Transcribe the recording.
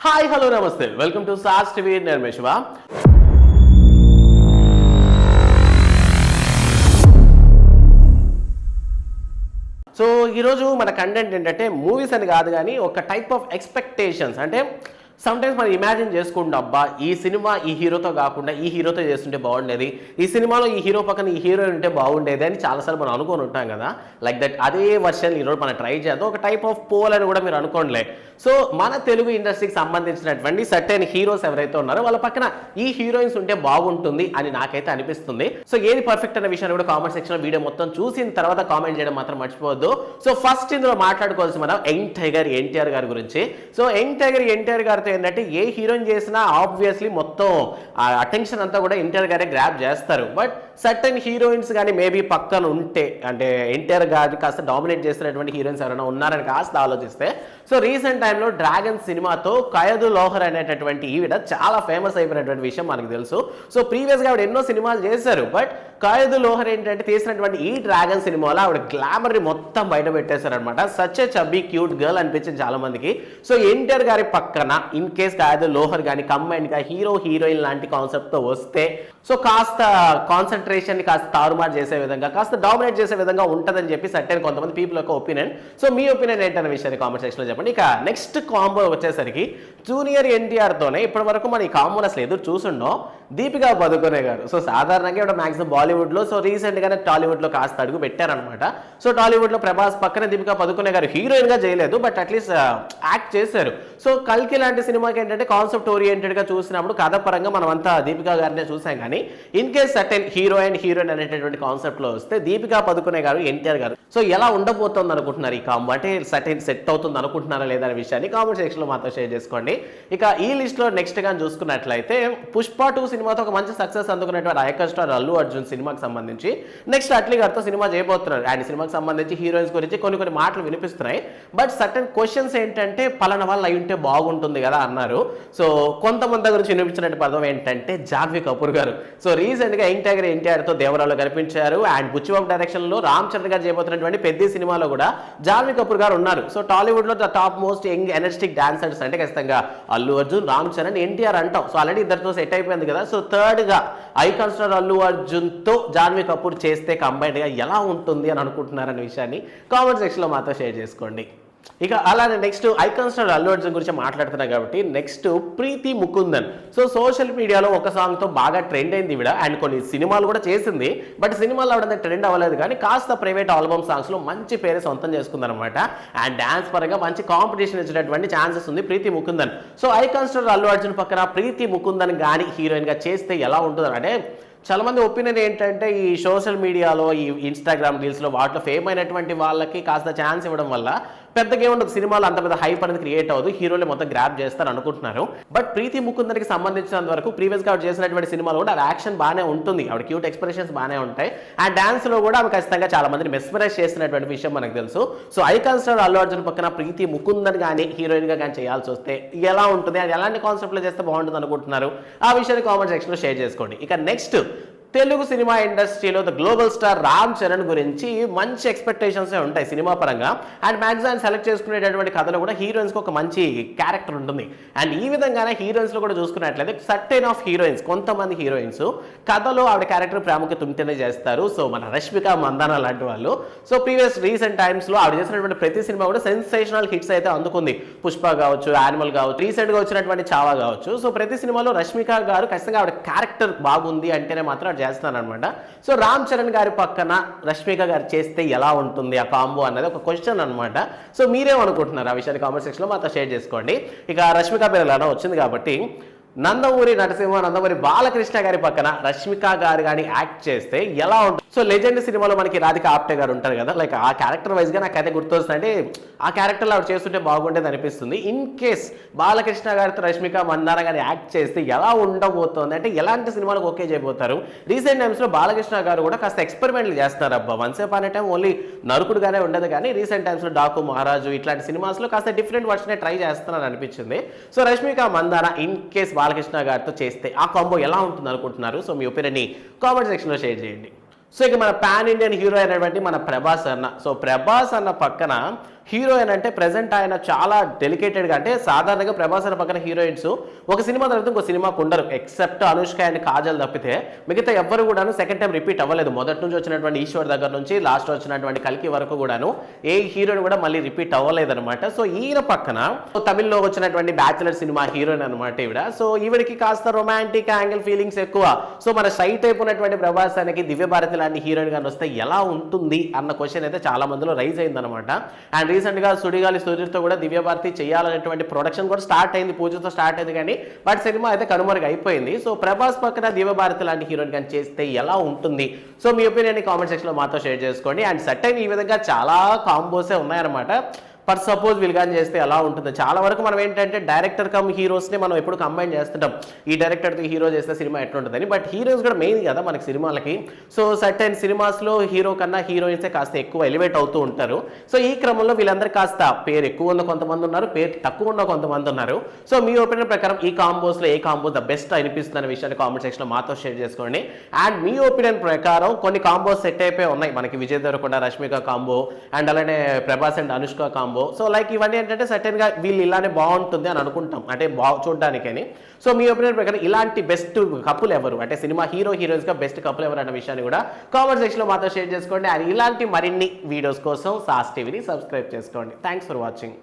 Hi hello నమస్తే. Welcome to సాస్ TV. నేను శివ. సో ఈరోజు మన కంటెంట్ ఏంటంటే మూవీస్ అని కాదు కానీ ఒక టైప్ ఆఫ్ ఎక్స్పెక్టేషన్స్ అంటే సమ్ టైమ్స్ మనం ఇమాజిన్ చేసుకుంటాం అబ్బా ఈ సినిమా ఈ హీరోతో కాకుండా ఈ హీరోతో చేస్తుంటే బాగుండేది. ఈ సినిమాలో ఈ హీరో పక్కన ఈ హీరోయిన్ ఉంటే బాగుండేది అని చాలాసార్లు మనం అనుకొని ఉంటాం కదా. లైక్ దట్ అదే వర్షన్ ఈరోజు మనం ట్రై చేద్దాం. ఒక టైప్ ఆఫ్ పోల్ అని కూడా మీరు అనుకోండిలే. సో మన తెలుగు ఇండస్ట్రీకి సంబంధించినటువంటి సర్టైన్ హీరోస్ ఎవరైతే ఉన్నారో వాళ్ళ పక్కన ఈ హీరోయిన్స్ ఉంటే బాగుంటుంది అని నాకైతే అనిపిస్తుంది. సో ఏది పర్ఫెక్ట్ అనే విషయాన్ని కూడా కామెంట్ సెక్షన్ వీడియో మొత్తం చూసిన తర్వాత కామెంట్ చేయడం మాత్రం మర్చిపోవద్దు. సో ఫస్ట్ ఇందులో మాట్లాడుకోవాల్సి మనం యంగ్ టైగర్ ఎన్టీఆర్ గారి గురించి. సో యంగ్ టైగర్ ఎన్టీఆర్ గారితో ఏంటంటే ఏ హీరోయిన్ చేసినా ఆబ్వియస్లీ మొత్తం ఆ అటెన్షన్ అంతా కూడా ఎన్టీఆర్ గారే గ్రాప్ చేస్తారు. బట్ సర్టన్ హీరోయిన్స్ కానీ మేబీ పక్కన ఉంటే అంటే ఎన్టీఆర్ గారి కాస్త డామినేట్ చేస్తున్నటువంటి హీరోయిన్స్ ఎవరైనా ఉన్నారని కాస్త ఆలోచిస్తే సో రీసెంట్ టైంలో డ్రాగన్ సినిమాతో కయదు లోహర్ అనేటటువంటి ఈవిడ చాలా ఫేమస్ అయిపోయినటువంటి విషయం మనకు తెలుసు. సో ప్రీవియస్గా ఆవిడ ఎన్నో సినిమాలు చేశారు. బట్ కాయదు లోహర్ ఏంటంటే తీసినటువంటి ఈ డ్రాగన్ సినిమాలో ఆవిడ గ్లామర్ని మొత్తం బయట పెట్టేశారనమాట such a chubby cute girl అనిపించింది చాలా మందికి సో ఎన్టీఆర్ గారి పక్కన ఇన్ కేస్ కాయదు లోహర్ కానీ కంబైన్గా హీరో హీరోయిన్ లాంటి కాన్సెప్ట్తో వస్తే సో కాస్త కాన్సన్ట్రేషన్ని కాస్త తారుమారు చేసే విధంగా కాస్త డామినేట్ చేసే విధంగా ఉంటుందని చెప్పి సర్టెన్ కొంతమంది పీపుల్ యొక్క ఒపీనియన్ సో మీ ఒపీనియన్ ఏంటనే విషయాన్ని కామెంట్ సెక్షన్లో చెప్పండి. ఇక నెక్స్ట్ కాంబో వచ్చేసరికి జూనియర్ ఎన్టీఆర్తోనే ఇప్పటి వరకు మన ఈ కాంబోని అసలు ఎదురు చూసుండో దీపికా పదుకునే గారు. సో సాధారణంగా ఇప్పుడు మాక్సిమం బాలీవుడ్లో సో రీసెంట్గానే టాలీవుడ్లో కాస్త అడుగు పెట్టారనమాట సో టాలీవుడ్లో ప్రభాస్ పక్కన దీపికా పదుకునే గారు హీరోయిన్గా చేయలేదు బట్ అట్లీస్ట్ యాక్ట్ చేశారు. సో కల్కి లాంటి సినిమాకి ఏంటంటే కాన్సెప్ట్ ఓరియంటెడ్గా చూసినప్పుడు కథ పరంగా మనం అంతా దీపికా గారినే చూసాం కానీ in case certain hero and heroine అనేటటువంటి కాన్సెప్ట్లో వస్తే దీపికా పదుకునే గారు ఎన్టీఆర్ గారు. సో ఎలా ఉండబోతోంది అనుకుంటున్నారు ఈ కాంబో అంటే సర్టెన్ సెట్ అవుతుంది అనుకుంటున్నారా లేదా అనే విషయాన్ని కామెంట్ సెక్షన్లో మాతో షేర్ చేసుకోండి. ఇక ఈ లిస్ట్లో నెక్స్ట్గా చూసుకున్నట్లయితే పుష్ప టూ సినిమాతో ఒక మంచి సక్సెస్ అందుకున్నటువంటి ఐకన్ స్టార్ అల్లు అర్జున్ సినిమాకి సంబంధించి. నెక్స్ట్ అట్లీ గారితో సినిమా చేయబోతున్నారు. ఆయన సినిమాకి సంబంధించి హీరోయిన్స్ గురించి కొన్ని కొన్ని మాటలు వినిపిస్తున్నాయి. బట్ సర్టన్ క్వశ్చన్స్ ఏంటంటే పలానా వాళ్ళు అయి ఉంటే బాగుంటుంది కదా అన్నారు. సో కొంతమంది గురించి నుంచి వినిపించినట్టు పదం ఏంటంటే జాన్వీ కపూర్ గారు. సో రీసెంట్గా యంగ్ టైగర్ ఎన్టీఆర్తో దేవరాలో కనిపించారు. అండ్ బుచ్చిబాబు డైరెక్షన్లో రామ్ చంద్ర గారు చేయబోతున్నటువంటి పెద్ద సినిమాలో కూడా జాన్వీ కపూర్ గారు ఉన్నారు. సో టాలీవుడ్లో the top most young energetic dancers అంటే ఖచ్చితంగా అల్లు అర్జున్ రామ్ చరణ్ ఎన్టీఆర్ అంటాం. సో ఆల్రెడీ ఇద్దరితో సెట్ అయిపోయింది కదా. సో థర్డ్గా ఐకాన్ స్టార్ అల్లు అర్జున్తో జాన్వీ కపూర్ చేస్తే కంబైన్డ్గా ఎలా ఉంటుంది అని అనుకుంటున్నారనే విషయాన్ని కామెంట్ సెక్షన్లో మాతో షేర్ చేసుకోండి. ఇక అలానే next icon star Allu Arjun గురించి మాట్లాడుతున్నాం కాబట్టి next Preethi Mukundan. So social మీడియాలో ఒక సాంగ్తో బాగా ట్రెండ్ అయింది ఇవిడ అండ్ కొన్ని సినిమాలు కూడా చేసింది. బట్ సినిమాలు అవడం ట్రెండ్ అవ్వలేదు కానీ కాస్త ప్రైవేట్ ఆల్బమ్ సాంగ్స్లో మంచి పేరు సొంతం చేసుకుందనమాట. అండ్ డ్యాన్స్ పరంగా మంచి కాంపిటీషన్ ఇచ్చేటటువంటి ఛాన్సెస్ ఉంది Preethi Mukundan. So icon star Allu Arjun పక్కన ప్రీతి ముకుందన్ కానీ హీరోయిన్గా చేస్తే ఎలా ఉంటుంది అంటే చాలా మంది ఒపీనియన్ ఏంటంటే ఈ సోషల్ మీడియాలో ఈ ఇన్స్టాగ్రామ్ రీల్స్లో వాటిలో ఫేమ్ అయినటువంటి వాళ్ళకి కాస్త ఛాన్స్ ఇవ్వడం వల్ల పెద్దగా ఏముండదు. సినిమాలో అంత పెద్ద హైప్ అనేది క్రియేట్ అవ్వదు. హీరోలే మొత్తం గ్రాప్ చేస్తారు అనుకుంటున్నారు. బట్ ప్రీతి ముకుందరికి సంబంధించినంత వరకు ప్రీవియస్గా ఆవిడ చేసినటువంటి సినిమాలో కూడా ఆవిడ యాక్షన్ బాగానే ఉంటుంది. ఆవిడ క్యూట్ ఎక్స్ప్రెషన్స్ బాగానే ఉంటాయి. ఆ డాన్స్లో కూడా ఆమె ఖచ్చితంగా చాలా మందిని మెస్మరైజ్ చేసినటువంటి విషయం మనకు తెలుసు. So icon star Allu Arjun పక్కన ప్రీతి ముకుందన్ కానీ హీరోయిన్గా కానీ చేయాల్సి వస్తే ఎలా ఉంటుంది? అది ఎలాంటి కాన్సెప్ట్లో చేస్తే బాగుంటుంది అనుకుంటున్నారు? ఆ విషయాన్ని కామెంట్ సెక్షన్లో షేర్ చేసుకోండి. ఇక నెక్స్ట్ తెలుగు సినిమా ఇండస్ట్రీలో the global star Ram Charan గురించి మంచి ఎక్స్పెక్టేషన్స్ ఉంటాయి సినిమా పరంగా. అండ్ మ్యాక్సిమం సెలెక్ట్ చేసుకునేటటువంటి కథలో కూడా హీరోయిన్స్కి ఒక మంచి క్యారెక్టర్ ఉంటుంది. అండ్ ఈ విధంగానే హీరోయిన్స్లో కూడా చూసుకున్నట్లయితే సర్టెన్ ఆఫ్ హీరోయిన్స్ కొంతమంది హీరోయిన్స్ కథలో ఆవిడ క్యారెక్టర్ ప్రాముఖ్యత ఉంటేనే చేస్తారు. సో మన రష్మిక మందాన లాంటి వాళ్ళు. సో ప్రీవియస్ రీసెంట్ టైమ్స్లో ఆవిడ చేసినటువంటి ప్రతి సినిమా కూడా సెన్సేషనల్ హిట్స్ అయితే అందుకుంది. పుష్ప కావచ్చు యానిమల్ కావచ్చు రీసెంట్గా వచ్చినటువంటి చావా కావచ్చు. సో ప్రతి సినిమాలో రష్మిక గారు ఖచ్చితంగా ఆవిడ క్యారెక్టర్ బాగుంది అంటేనే మాత్రం చేస్తున్నాను అనమాట సో రామ్ చరణ్ గారి పక్కన రష్మిక గారు చేస్తే ఎలా ఉంటుంది ఆ కాంబో అన్నది ఒక క్వశ్చన్ అనమాట సో మీరేమనుకుంటున్నారు? ఆ విషయాన్ని కామెంట్ సెక్షన్లో మాతో షేర్ చేసుకోండి. ఇక రష్మిక పేరు ఎలా వచ్చింది కాబట్టి నందమూరి నరసింహ నందమూరి బాలకృష్ణ గారి పక్కన రష్మిక గారు కానీ యాక్ట్ చేస్తే ఎలా ఉంటుంది సో లెజెండ్ సినిమాలో మనకి రాధిక ఆప్టే గారు ఉంటారు కదా లైక్ ఆ క్యారెక్టర్ వైజ్గా నాకు అయితే గుర్తొస్తుంది ఆ క్యారెక్టర్లో ఆవిడ చేస్తుంటే బాగుండేది అనిపిస్తుంది. ఇన్ కేస్ బాలకృష్ణ గారితో రష్మిక మందారా గారి యాక్ట్ చేస్తే ఎలా ఉండబోతోంది? అంటే ఎలాంటి సినిమాలకు ఓకే చేయబోతారు? రీసెంట్ టైమ్స్లో బాలకృష్ణ గారు కూడా కాస్త ఎక్స్పెరిమెంట్లు చేస్తున్నారు అబ్బా వన్స్ అనే టైం ఓన్లీ నరుకుడుగానే ఉండదు కానీ రీసెంట్ టైమ్స్లో డాకు మహారాజు ఇట్లాంటి సినిమాస్లో కాస్త డిఫరెంట్ వర్షనే ట్రై చేస్తున్నారు అనిపించింది. So Rashmika Mandanna in case Balakrishna గారితో చేస్తే ఆ కాంబో ఎలా ఉంటుంది అనుకుంటున్నారు. సో మీ ఒపీనియన్ని కామెంట్ సెక్షన్లో షేర్ చేయండి. సో ఇక మన పాన్ ఇండియన్ హీరో అయినటువంటి మన ప్రభాస్ అన్న. సో ప్రభాస్ అన్న పక్కన హీరోయిన్ అంటే ప్రెసెంట్ ఆయన చాలా డెలికేటెడ్గా అంటే సాధారణంగా ప్రభాసన పక్కన హీరోయిన్స్. ఒక సినిమా తర్వాత ఇంకో సినిమాకు ఉండరు ఎక్సెప్ట్ అనుష్క అండ్ కాజల్ తప్పితే. మిగతా ఎవ్వరు కూడాను సెకండ్ టైం రిపీట్ అవ్వలేదు. మొదటి నుంచి వచ్చినటువంటి ఈశ్వర్ దగ్గర నుంచి లాస్ట్ వచ్చినటువంటి కలికి వరకు కూడాను ఏ హీరోయిన్ కూడా మళ్ళీ రిపీట్ అవ్వలేదు అనమాట సో ఈయన పక్కన తమిళ్ళో వచ్చినటువంటి బ్యాచులర్ సినిమా హీరోయిన్ అనమాట ఈవిడ. సో ఈవిడికి కాస్త రొమాంటిక్ యాంగిల్ ఫీలింగ్స్ ఎక్కువ. సో మన షై టైప్ ఉన్నటువంటి ప్రభాసానికి దివ్య భారతి లాంటి హీరోయిన్ గాని వస్తే ఎలా ఉంటుంది అన్న క్వశ్చన్ అయితే చాలా మందిలో రైజ్ అయిందనమాట అండ్ రీసెంట్గా సుడిగాలి సూర్యుడితో కూడా దివ్య భారతి చేయాలనేటువంటి ప్రొడక్షన్ కూడా స్టార్ట్ అయింది పూజతో స్టార్ట్ అయింది కానీ బట్ సినిమా అయితే కనుమరుగు అయిపోయింది. సో ప్రభాస్ పక్కన దివ్య భారతి లాంటి హీరోయిన్ కానీ చేస్తే ఎలా ఉంటుంది? సో మీ ఒపీనియన్ కామెంట్ సెక్షన్లో మాతో షేర్ చేసుకోండి. అండ్ సర్టైన్ ఈ విధంగా చాలా కాంబోసే ఉన్నాయన్నమాట. ఫర్ సపోజ్ విల్గాన్ చేస్తే ఎలా ఉంటుంది. చాలా వరకు మనం ఏంటంటే డైరెక్టర్ కమ్ హీరోస్ని మనం ఎప్పుడు కంబైన్ చేస్తుంటాం. ఈ డైరెక్టర్తో హీరో చేస్తే సినిమా ఎట్లుంటుందని. బట్ హీరోయిన్స్ కూడా మెయిన్ కదా మనకి సినిమాలకి. సో సర్టైన్ సినిమాస్లో హీరో కన్నా హీరోయిన్సే కాస్త ఎక్కువ ఎలివేట్ అవుతూ ఉంటారు. సో ఈ క్రమంలో వీళ్ళందరూ కాస్త పేరు ఎక్కువ ఉన్న కొంతమంది ఉన్నారు పేరు తక్కువ ఉన్న కొంతమంది ఉన్నారు. సో మీ ఒపీనియన్ ప్రకారం ఈ కాంబోస్లో ఏ కాంబో ద బెస్ట్ అనిపిస్తుంది అనే విషయాన్ని కామెంట్ సెక్షన్లో మాతో షేర్ చేసుకోండి. అండ్ మీ ఒపీనియన్ ప్రకారం కొన్ని కాంబోస్ సెట్ అయిపోయి ఉన్నాయి. మనకి విజయ్ దేవరకొండ రష్మిక కాంబో అండ్ అలానే Prabhas and Anushka combo so like ఇవన్నీ ఏంటంటే సర్టెన్గా వీళ్ళు ఇలానే బాగుంటుంది అని అనుకుంటాం. అంటే బా చూడడానికని. సో మీ ఒపీనియన్ ప్రకారం ఇలాంటి బెస్ట్ కపుల్ ఎవరు? అంటే సినిమా హీరో హీరోయిన్స్గా బెస్ట్ కపుల్ ఎవరు అన్న విషయాన్ని కూడా కామెంట్ సెక్షన్లో మాతో షేర్ చేసుకోండి. అండ్ ఇలాంటి మరిన్ని వీడియోస్ కోసం సాస్ టీవీని సబ్స్క్రైబ్ చేసుకోండి. Thanks for watching